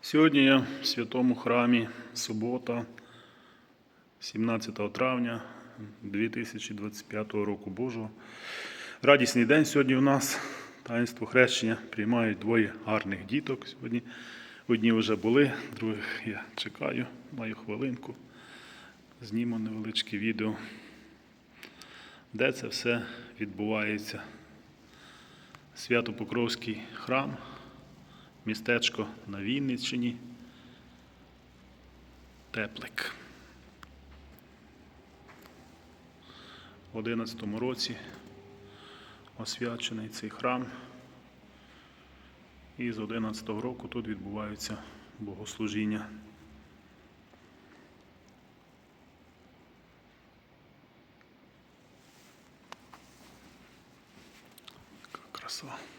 Сьогодні я в святому храмі, субота, 17 травня 2025 року Божого. Радісний день сьогодні у нас. Таїнство хрещення приймають двоє гарних діток сьогодні. Одні вже були, других я чекаю, маю хвилинку. Зніму невеличке відео, де це все відбувається. Свято-Покровський храм, містечко на Вінниччині. Теплик. В 11 році освячений цей храм. І з 11 року тут відбуваються богослужіння. Така краса.